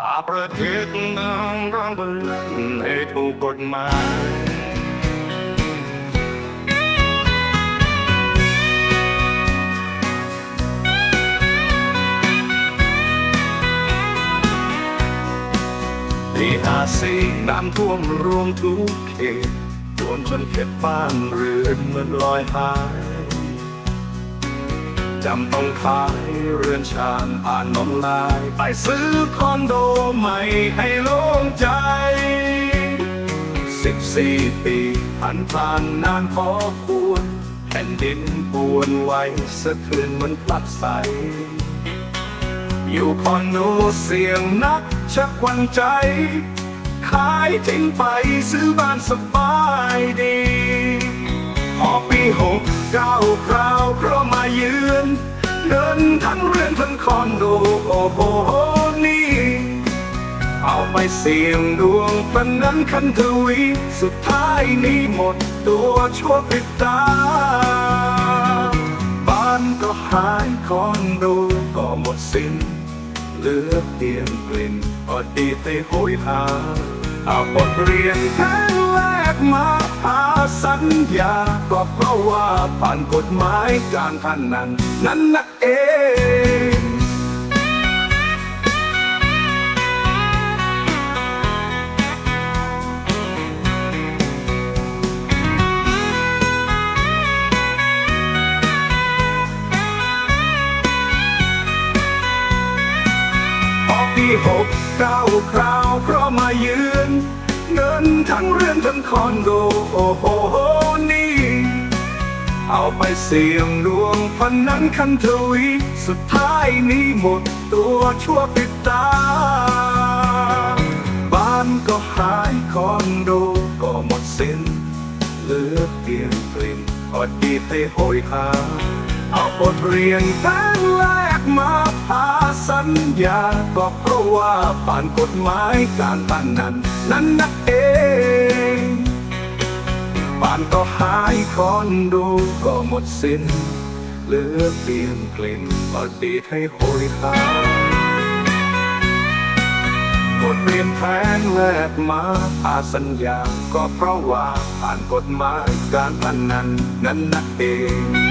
หากประเทศนั้นร้างเมืองให้ถูกกฎหมายที่อาซีน้ำท่วมรวมทุกเขตโดนจนเข็ดบ้านเรือนเหมือนลอยหาย จำต้องขายเรือนชานผ่านนมลาย ไปซื้อคอนโดใหม่ให้โล่งใจ สิบสี่ปีผ่านผ่านนานพอควรแผ่นดินปวนไหวสะเทือนเหมือนพลัดใส อยู่คอนโดเสียงนักชักวันใจ ขายทิ้งไปซื้อบ้านสบายดี พอปีหกเก้าคราวเพราะมาเยือนเงินทั้งเรื่อนทั้งคอนโดโอ้โหนี่ เอาไปเสี่ยงดวงปันนั้นคันทวี สุดท้ายนี้หมดตัวชั่วพริบตา บ้านก็หายคอนโดก็หมดสิ้นเหลือเพียงกลิ่นอดีเตโหยหาเอาบทเรียนแท้แร กมาหาสัญญา ก็เพราะว่าผ่านกฎหมายการพนันนั้นนักเองพอปีหกเก้าคราวเพราะมาเยือน เงินทั้งเรื่อนทั้งคอนโดโอ้โหนี่ เอาไปเสี่ยงดวงพันนั้นคันทวี สุดท้ายนี้หมดตัวชั่วพริบตา บ้านก็หายคอนโดก็หมดสิ้น เหลือเพียงกลิ่นอดีเตโหยหาเอาบทเรียนแท้งแรกมา ญญาก็เพราะว่าผ่านกฎหมายการพนันนั้นนักเองบ้านก็หายคอนโดก็หมดสิ้น เหลือเพียงกลิ่นพอดีให้โหยหาบทเรียนแผนแรกมาพาสัญญา ก็เพราะว่าผ่านกฎหมายการพนันนั้นนักเอง